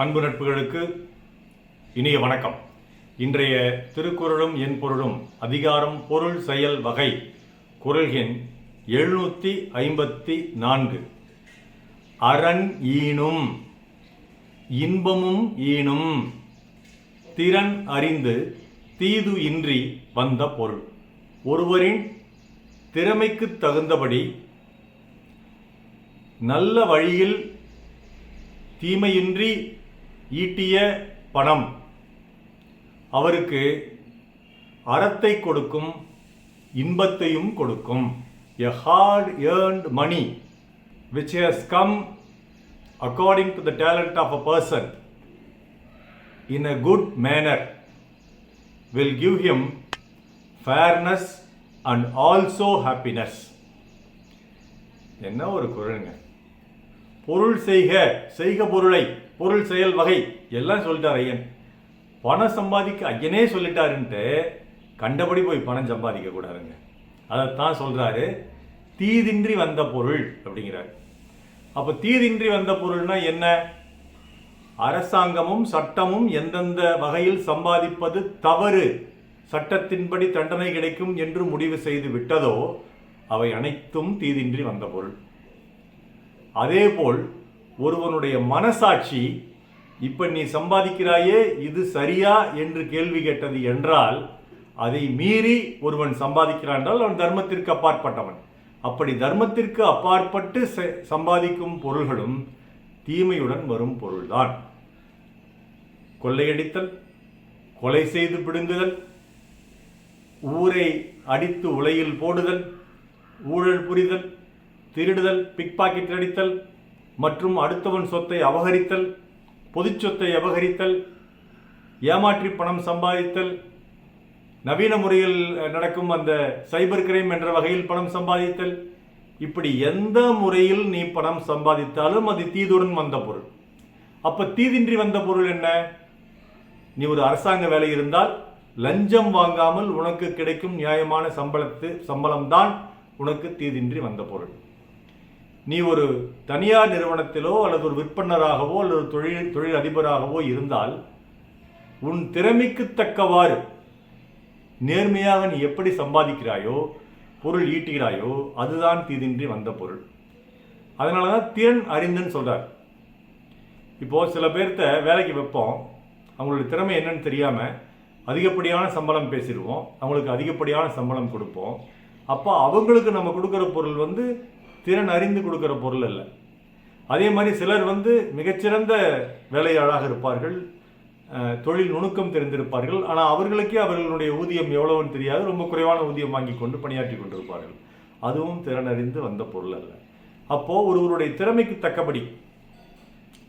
அன்பு நட்புகளுக்கு இனிய வணக்கம். இன்றைய திருக்குறளும் என் பொருளும் அதிகாரம் பொருள் செயல் வகை குரல் எண் எழுநூற்றி ஐம்பத்தி நான்கு. அரண் ஈனும் இன்பமும் ஈனும் திறன் அறிந்து தீது இன்றி வந்த பொருள். ஒருவரின் திறமைக்கு தகுந்தபடி நல்ல வழியில் தீமையின்றி ஈட்டிய பணம் அவருக்கு அறத்தை கொடுக்கும் இன்பத்தையும் கொடுக்கும் a hard earned money which has come according to the talent of a person in a good manner will give him fairness and also happiness என்ன ஒரு குரலுங்க பொருள் செய்க செய்க பொருளை பொருள் செயல் வகை எல்லாம் சொல்லிட்டார் ஐயன். பணம் சம்பாதிக்க ஐயனே சொல்லிட்டாருன்ட்டு கண்டபடி போய் பணம் சம்பாதிக்க கூடாதுங்க. அதைத்தான் சொல்கிறாரு தீதின்றி வந்த பொருள் அப்படிங்கிறார். அப்போ தீதின்றி வந்த பொருள்னா என்ன? அரசாங்கமும் சட்டமும் எந்தெந்த வகையில் சம்பாதிப்பது தவறு? சட்டத்தின்படி தண்டனை கிடைக்கும் என்று முடிவு செய்து விட்டதோ அவை அனைத்தும் தீதின்றி வந்த பொருள். அதேபோல் ஒருவனுடைய மனசாட்சி இப்ப நீ சம்பாதிக்கிறாயே இது சரியா என்று கேள்வி கேட்டது என்றால் அதை மீறி ஒருவன் சம்பாதிக்கிறான் என்றால் அவன் தர்மத்திற்கு அப்பாற்பட்டவன். அப்படி தர்மத்திற்கு அப்பாற்பட்டு சம்பாதிக்கும் பொருள்களும் தீமையுடன் வரும் பொருள்தான். கொள்ளையடித்தல் கொலை செய்து பிடுங்குதல் ஊரை அடித்து உலையில் போடுதல் ஊழல் புரிதல் திருடுதல் பிக் பாக்கெட் அடித்தல் மற்றும் அடுத்தவன் சொத்தை அபகரித்தல் பொதுச் சொத்தை அபகரித்தல் ஏமாற்றி பணம் சம்பாதித்தல் நவீன முறையில் நடக்கும் அந்த சைபர் கிரைம் என்ற வகையில் பணம் சம்பாதித்தல். இப்படி எந்த முறையில் நீ பணம் சம்பாதித்தாலும் அது தீதுடன் வந்த பொருள். அப்ப தீதின்றி வந்த பொருள் என்ன? நீ ஒரு அரசாங்க வேலை இருந்தால் லஞ்சம் வாங்காமல் உனக்கு கிடைக்கும் நியாயமான சம்பளத்து சம்பளம்தான் உனக்கு தீதின்றி வந்த பொருள். நீ ஒரு தனியார் நிறுவனத்திலோ அல்லது ஒரு விற்பனராகவோ அல்லது ஒரு தொழில் தொழில் அதிபராகவோ இருந்தால் உன் திறமைக்கு தக்கவாறு நேர்மையாக நீ எப்படி சம்பாதிக்கிறாயோ பொருள் ஈட்டுகிறாயோ அதுதான் தீதின்றி வந்த பொருள். அதனால தான் திறன் அறிந்துன்னு சொல்கிறார் இப்போது சில பேர்த்த வேலைக்கு வைப்போம். அவங்களுடைய திறமை என்னன்னு தெரியாமல் அதிகப்படியான சம்பளம் பேசிடுவோம். அவங்களுக்கு அதிகப்படியான சம்பளம் கொடுப்போம். அப்போ அவங்களுக்கு நம்ம கொடுக்குற பொருள் வந்து திறன் அறிந்து கொடுக்குற பொருள் அல்ல. அதே மாதிரி சிலர் வந்து மிகச்சிறந்த வேலையாளாக இருப்பார்கள் தொழில் நுணுக்கம் தெரிந்திருப்பார்கள். ஆனால் அவர்களுக்கே அவர்களுடைய ஊதியம் எவ்வளவுன்னு தெரியாது. ரொம்ப குறைவான ஊதியம் வாங்கி கொண்டு பணியாற்றி கொண்டிருப்பார்கள். அதுவும் திறன் அறிந்து வந்த பொருள் அல்ல. அப்போது ஒருவருடைய திறமைக்கு தக்கபடி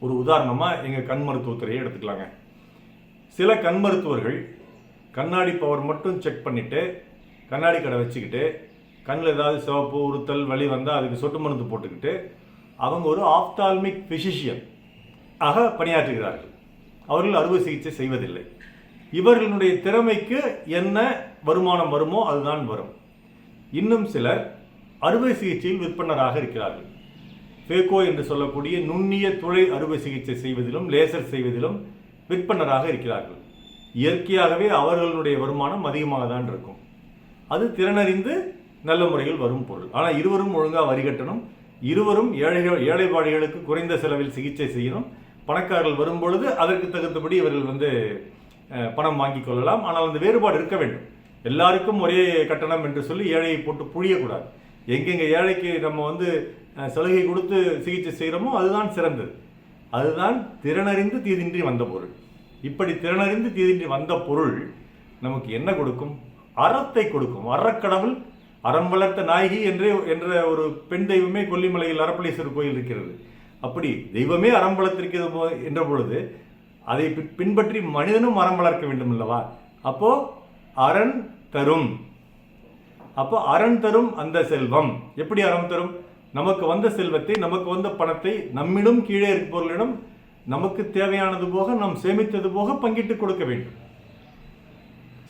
ஒரு உதாரணமாக எங்கள் கண் மருத்துவத்துறையை எடுத்துக்கலாங்க. சில கண் மருத்துவர்கள் கண்ணாடி பவர் மட்டும் செக் பண்ணிவிட்டு கண்ணாடி கடை வச்சுக்கிட்டு கண்ணில் ஏதாவது சிவப்பு உறுத்தல் வலி வந்தால் அதுக்கு சொட்டு மருந்து போட்டுக்கிட்டு அவங்க ஒரு ஆப்தால்மிக் பிசிஷியன் ஆக பணியாற்றுகிறார்கள். அவர்கள் அறுவை சிகிச்சை செய்வதில்லை. இவர்களுடைய திறமைக்கு என்ன வருமானம் வருமோ அதுதான் வரும். இன்னும் சிலர் அறுவை சிகிச்சையில் விற்பனராக இருக்கிறார்கள். ஃபேகோ என்று சொல்லக்கூடிய நுண்ணிய துளை அறுவை சிகிச்சை செய்வதிலும் லேசர் செய்வதிலும் விற்பனராக இருக்கிறார்கள். இயற்கையாகவே அவர்களுடைய வருமானம் அதிகமாக தான் இருக்கும். அது திறனறிந்து நல்ல முறையில் வரும் பொருள். ஆனால் இருவரும் ஒழுங்காக வரி கட்டணும். இருவரும் ஏழைகள் ஏழைப்பாடிகளுக்கு குறைந்த செலவில் சிகிச்சை செய்யணும். பணக்காரர்கள் வரும் பொழுது அதற்கு தகுந்தபடி இவர்கள் வந்து பணம் வாங்கிக் கொள்ளலாம். ஆனால் அந்த வேறுபாடு இருக்க வேண்டும். எல்லாருக்கும் ஒரே கட்டணம் என்று சொல்லி ஏழையை போட்டு புழியக்கூடாது. எங்கெங்கே ஏழைக்கு நம்ம வந்து சலுகை கொடுத்து சிகிச்சை செய்கிறோமோ அதுதான் சிறந்தது. அதுதான் திறனறிந்து தீதின்றி வந்த பொருள். இப்படி திறனறிந்து தீதின்றி வந்த பொருள் நமக்கு என்ன கொடுக்கும்? அறத்தை கொடுக்கும். அறக்கடவுள் அறம் வளர்த்த நாயகி என்றே என்ற ஒரு பெண் தெய்வமே கொல்லிமலையில் அறப்பளீஸ்வரர் கோயில் இருக்கிறது. அப்படி தெய்வமே அறம் வளர்த்திருக்கிறது போ- என்ற பொழுது அதை பின்பற்றி மனிதனும் அறம் வளர்க்க வேண்டும் அல்லவா அப்போ அரண் தரும். அப்போ அரண் தரும் அந்த செல்வம். எப்படி அறம் தரும்? நமக்கு வந்த செல்வத்தை நமக்கு வந்த பணத்தை நம்மிடம் கீழே இருப்பவர்களிடம் நமக்கு தேவையானது போக நாம் சேமித்தது போக பங்கிட்டு கொடுக்க வேண்டும்.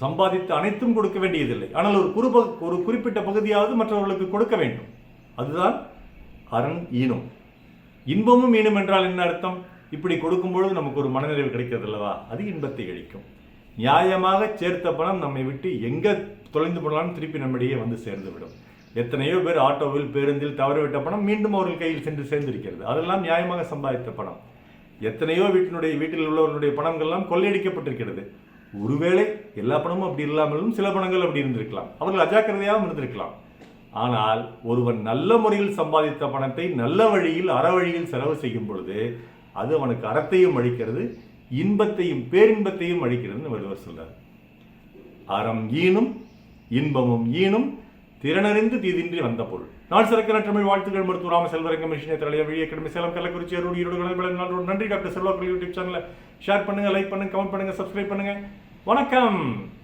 சம்பாதித்து அனைத்தும் கொடுக்க வேண்டியதில்லை. ஆனால் ஒரு குறிப்ப ஒரு குறிப்பிட்ட பகுதியாவது மற்றவர்களுக்கு கொடுக்க வேண்டும். அதுதான் அரண் ஈனும். இன்பமும் ஈனும் என்றால் என்ன அர்த்தம்? இப்படி கொடுக்கும்பொழுது நமக்கு ஒரு மனநிறைவு கிடைக்கிறது அல்லவா? அது இன்பத்தை அளிக்கும் நியாயமாக சேர்த்த பணம் நம்மை விட்டு எங்கே தொலைந்து போனாலும் திருப்பி நம்மிடையே வந்து சேர்ந்துவிடும். எத்தனையோ பேர் ஆட்டோவில் பேருந்தில் தவறவிட்ட பணம் மீண்டும் அவர்கள் கையில் சென்று சேர்ந்திருக்கிறது. அதெல்லாம் நியாயமாக சம்பாதித்த பணம். எத்தனையோ வீட்டினுடைய வீட்டில் உள்ளவர்களுடைய பணங்கள்லாம் கொள்ளையடிக்கப்பட்டிருக்கிறது. ஒருவேளை எல்லா பணமும் அப்படி இல்லாமலும் சில பணங்கள் அப்படி இருந்திருக்கலாம். அவர்கள் அஜாக்கிரதையாகவும் இருந்திருக்கலாம். ஆனால் ஒருவன் நல்ல முறையில் சம்பாதித்த பணத்தை நல்ல வழியில் அற வழியில் செலவு செய்யும் பொழுது அது அவனுக்கு அறத்தையும் அழிக்கிறது இன்பத்தையும் பேரின்பத்தையும் அழிக்கிறதுன்னு வள்ளுவர் சொல்றார். அறம் ஈனும் இன்பமும் ஈனும் திறனறிந்து தீதின்றி வந்த பொருள் நாள் சிறக்கிற தமிழ் வாழ்த்துக்கள் மருத்துவ ராம செல்வரங்க மிஷினை தலைய வழி அகாடமி சேலம் கள்ளக்குறிச்சி அருள் ஈரோடு நன்றி டாக்டர் செல்வாக்கள் யூடியூப் சேனலை. ஷேர் பண்ணுங்க லைக் பண்ணுங்க கமெண்ட் பண்ணுங்க சப்ஸ்கிரைப் பண்ணுங்க. வணக்கம்.